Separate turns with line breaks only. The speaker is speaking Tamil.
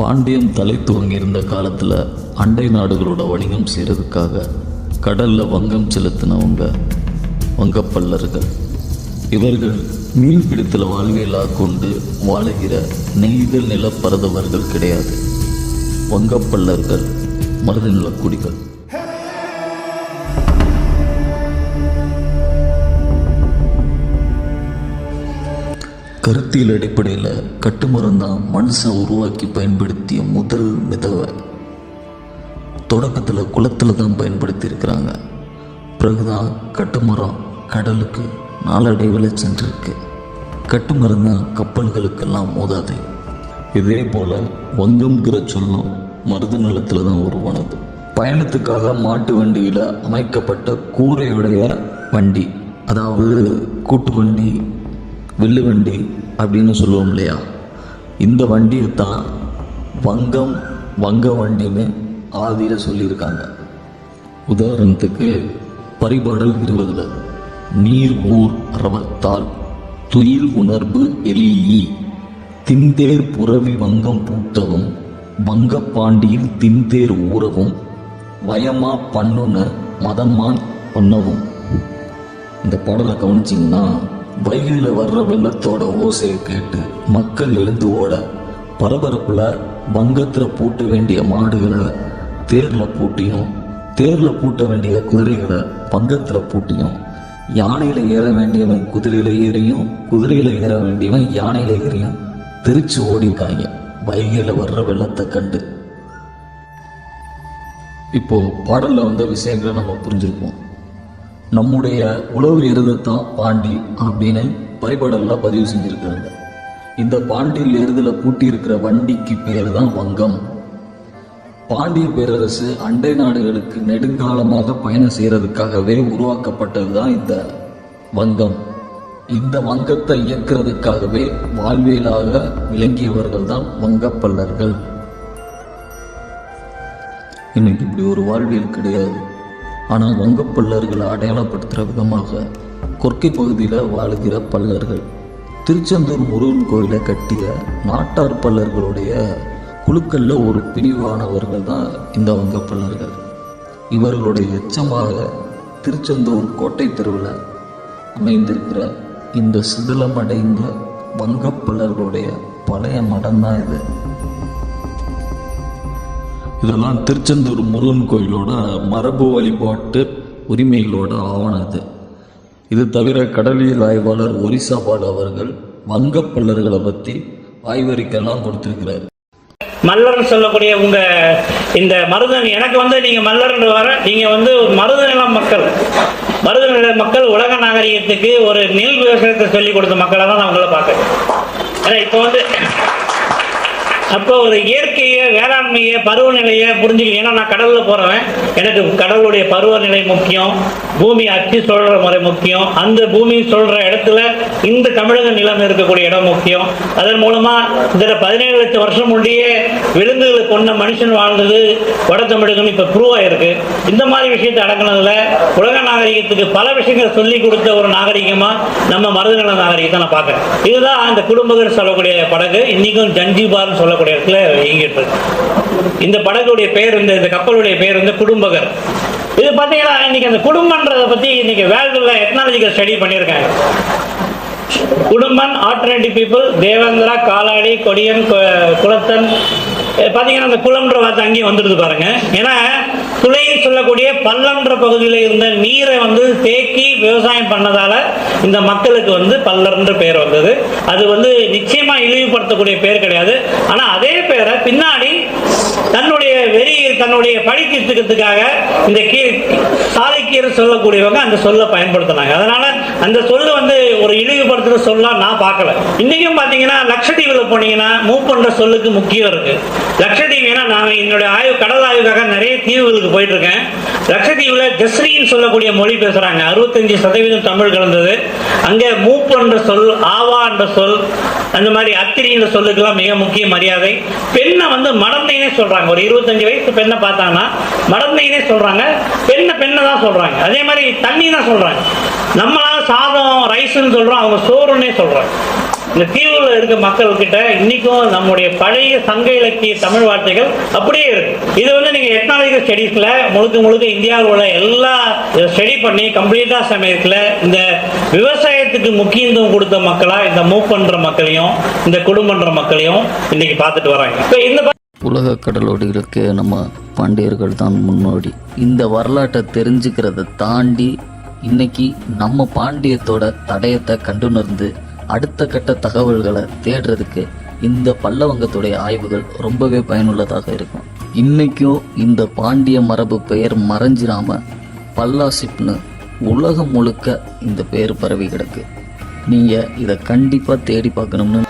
பாண்டியம் தலை துவங்கியிருந்த காலத்தில் அண்டை நாடுகளோட வணிகம் செய்கிறதுக்காக கடலில் வங்கம் செலுத்தினவங்க வங்கப்பல்லர்கள். இவர்கள் மீன்பிடித்தல் வாழ்வியலாக கொண்டு வாழுகிற நெய்தல் நிலப்பரதவர்கள் கிடையாது. வங்கப்பல்லர்கள் மருதநிலக்குடிகள் கருத்தியல் அடிப்படையில் கட்டுமரம் தான் மனுஷன் உருவாக்கி பயன்படுத்திய முதல் மிதவை. தொடக்கத்தில் குளத்தில் தான் பயன்படுத்தி இருக்கிறாங்க. பிறகுதான் கட்டுமரம் கடலுக்கு நாளடைவில் சென்றிருக்கு. கட்டுமரம் தான் கப்பல்களுக்கெல்லாம் மோதாது. இதே போல் வங்கம்ங்கிற சொல்லும் மருத நிலத்தில் தான் உருவானது. பயணத்துக்காக மாட்டு வண்டியில் அமைக்கப்பட்ட கூரையுடைய வண்டி அதாவது கூட்டு வண்டி வில்லு வண்டி அப்படின்னு சொல்லுவோம் இல்லையா? இந்த வண்டியை தான் வங்கம் வங்க வண்டின்னு ஆதியில் சொல்லியிருக்காங்க. உதாரணத்துக்கு பரிபாடல் இருபதுல நீர் ஊர் அறவத்தால் துயில் உணர்வு எலியி தின்தேர் புறவி வங்கம் பூட்டவும் வங்கப்பாண்டியில் தின்தேர் ஊறவும் வயமா பண்ணுன மதமான் பண்ணவும். இந்த பாடலை கவனிச்சிங்கன்னா வைகையில் வர்ற வெள்ளத்தோட ஓசையை கேட்டு மக்கள் எழுந்து ஓட பரபரப்புல வங்கத்தில் பூட்ட வேண்டிய மாடுகளை தேரில் பூட்டியும் தேரில் பூட்ட வேண்டிய குதிரைகளை பங்கத்தில் பூட்டியும் யானையில் ஏற வேண்டியவன் குதிரையில் ஏறியும் குதிரையில் ஏற வேண்டியவன் யானையில் ஏறியும் திருச்சி ஓடிருக்காங்க வைகையில் வர்ற வெள்ளத்தை கண்டு. இப்போ பாடல்ல வந்த விஷயங்களை நம்ம புரிஞ்சிருப்போம். நம்முடைய உழவு எருதத்தான் பாண்டி அப்படின்னு பரிபாடல்ல பதிவு செஞ்சிருக்காங்க இந்த பாண்டியில் எருதுல பூட்டியிருக்கிற வண்டிக்கு பேர் தான் வங்கம். பாண்டிய பேரரசு அண்டை நாடுகளுக்கு நெடுங்காலமாக பயணம் செய்யறதுக்காகவே உருவாக்கப்பட்டது தான் இந்த வங்கம். இந்த வங்கத்தை இயக்குறதுக்காகவே வாழ்வியலாக விளங்கியவர்கள் தான் வங்கப்பல்லர்கள். இன்னைக்கு இப்படி ஒரு வாழ்வியல் கிடையாது. ஆனால் வங்கப்பல்லர்களை அடையாளப்படுத்துகிற விதமாக கொர்க்கை பகுதியில் வாழுகிற பல்லர்கள் திருச்செந்தூர் முருகன் கோயிலை கட்டிய நாட்டார் பல்லர்களுடைய குழுக்களில் ஒரு பிரிவானவர்கள் தான் இந்த வங்கப்பல்லர்கள். இவர்களுடைய எச்சமாக திருச்செந்தூர் கோட்டை தெருவில் அமைந்திருக்கிற இந்த சிதிலமடைந்த வங்கப்பல்லர்களுடைய பழைய மடம் தான் இது. இதெல்லாம் திருச்செந்தூர் முருகன் கோயிலோட மரபு வழிபாட்டு உரிமைகளோட ஆவணம் இது. இது தவிர கடலியல் ஆய்வாளர் ஒரிசா அவர்கள் வங்கப்பல்லர்களை பற்றி ஆய்வறிக்கைலாம் கொடுத்திருக்கிறார்.
மல்லர்னு சொல்லக்கூடிய உங்க இந்த மருதன் எனக்கு வந்து நீங்க மல்லர்ன்ற வர நீங்க வந்து ஒரு மருதநில மக்கள். மருதநில மக்கள் உலக நாகரிகத்துக்கு ஒரு நெல் விவசாயத்தை சொல்லி கொடுத்த மக்களை தான் நான் உங்களை பார்க்குறேன். ஏன்னா இப்போ வந்து அப்போ ஒரு இயற்கையை வேளாண்மையை பருவநிலையை புரிஞ்சுக்க ஏன்னா நான் கடலில் போகிறவன் எனக்கு கடவுளுடைய பருவநிலை முக்கியம் பூமி அச்சு சொல்கிற முறை முக்கியம். அந்த பூமி சொல்கிற இடத்துல இந்த தமிழக நிலம் இருக்கக்கூடிய இடம் முக்கியம். அதன் மூலமாக இந்த பதினேழு லட்சம் வருஷம் முன்னே விலங்குகளை கொண்ட மனுஷன் வாழ்ந்தது வட தமிழகம் இப்போ ப்ரூவ் ஆயிருக்கு. இந்த மாதிரி விஷயத்தை அடங்கினதில் உலக நாகரிகத்துக்கு பல விஷயங்களை சொல்லி கொடுத்த ஒரு நாகரிகமாக நம்ம மருதநல நாகரிகத்தை நான் பார்க்குறேன். இதுதான் அந்த குடும்பங்கள் சொல்லக்கூடிய படகு. இன்றைக்கும் ஜஞ்சிபார்னு சொல்லக்கூடிய இடத்துல இயங்கிட்டு இருக்கு. இந்த படகுடைய பெயர் இந்த இந்த கப்பலுடைய பெயர் வந்து குடும்பகர். இது பார்த்தீங்கன்னா இன்னைக்கு அந்த குடும்பன்றதை பற்றி இன்னைக்கு வேர்ல்டுல எத்னாலஜிக்கல் ஸ்டடி பண்ணியிருக்காங்க. குடும்பன் ஆல்டர்னேட்டிவ் பீப்புள் தேவேந்திரா காலாடி கொடியன் குளத்தன் குலத்தன் பாத்தீங்கன்னா அந்த குளம்ன்ற வார்த்தை அங்கேயும் வந்துடுது பாருங்க. ஏன்னா துளைன்னு சொல்லக்கூடிய பள்ளம்ன்ற பகுதியில் இருந்த நீரை வந்து தேக்கி விவசாயம் பண்ணதால இந்த மக்களுக்கு வந்து பல்லர்ன்ற பெயர் வந்தது. அது வந்து நிச்சயமா இழிவுபடுத்தக்கூடிய பேர் கிடையாது. ஆனா அதே பேரை பின்னாடி தன்னுடைய பழி தீர்த்துக்கிறதுக்காக இந்த கீ சாலைக்கீரை சொல்லக்கூடியவங்க அந்த சொல்ல பயன்படுத்தினாங்க. அதனால அந்த சொல்லு வந்து ஒரு இழிவுபடுத்துற சொல்லா நான் பார்க்கல. இன்னைக்கும் பாத்தீங்கன்னா லட்சத்தீவுல போனீங்கன்னா மூவ் சொல்லுக்கு முக்கியம் இருக்கு. லட்சத்தீவு நான் என்னுடைய ஆய்வு கடல் ஆய்வுக்காக நிறைய தீவுகளுக்கு போயிட்டு இருக்கேன் லட்சத்தீவுல ஜஸ்ரின்னு சொல்லக்கூடிய மொழி பேசுறாங்க. அறுபத்தஞ்சு சதவீதம் தமிழ் கலந்தது. அங்கே மூவ் சொல் ஆவா என்ற சொல் அந்த மாதிரி அத்திரின்ற சொல்லுக்கெல்லாம் மிக முக்கிய மரியாதை. பெண்ணை வந்து மடந்தைனே சொல்றாங்க. ஒரு இருபத்தஞ்சு வயசு பெண்ணை பார்த்தாங்கன்னா மடந்தைனே சொல்றாங்க. பெண்ணை பெண்ணை தான் சொல்றாங்க. அதே மாதிரி தண்ணி தான் சொல்றாங்க. நம்மளால சாதம் ரைஸ்ன்னு சொல்றோம். அவங்க சோறுன்னே சொல்றாங்க. இந்த தீவுல இருக்க மக்கள் கிட்ட இன்னைக்கும் நம்முடைய பழைய சங்க இலக்கிய தமிழ் வார்த்தைகள் அப்படியே இருக்கு. இது வந்து நீங்க எட்னாலஜிக்கல் ஸ்டடீஸ்ல முழுக்க முழுக்க இந்தியாவில் உள்ள எல்லா ஸ்டடி பண்ணி கம்ப்ளீட்டா சமயத்துல இந்த விவசாயத்துக்கு முக்கியத்துவம் கொடுத்த மக்களா இந்த மூவ் பண்ற மக்களையும் இந்த குடும்பன்ற மக்களையும் இன்னைக்கு பார்த்துட்டு வராங்க. இப்போ இந்த
உலக கடலோடிகளுக்கு நம்ம பாண்டியர்கள் தான் முன்னோடி. இந்த வரலாற்றை தெரிஞ்சுக்கிறத தாண்டி இன்னைக்கு நம்ம பாண்டியத்தோட தடயத்தை கண்டுணர்ந்து அடுத்த கட்ட தகவல்களை தேடுறதுக்கு இந்த பல்லவங்கத்துடைய ஆய்வுகள் ரொம்பவே பயனுள்ளதாக இருக்கும். இன்னைக்கும் இந்த பாண்டிய மரபு பெயர் மறைஞ்சிராம பல்லாசிப்னு உலகம் முழுக்க இந்த பெயர் பரவி கிடக்கு. நீங்கள் இதை கண்டிப்பாக தேடி பார்க்கணும்னு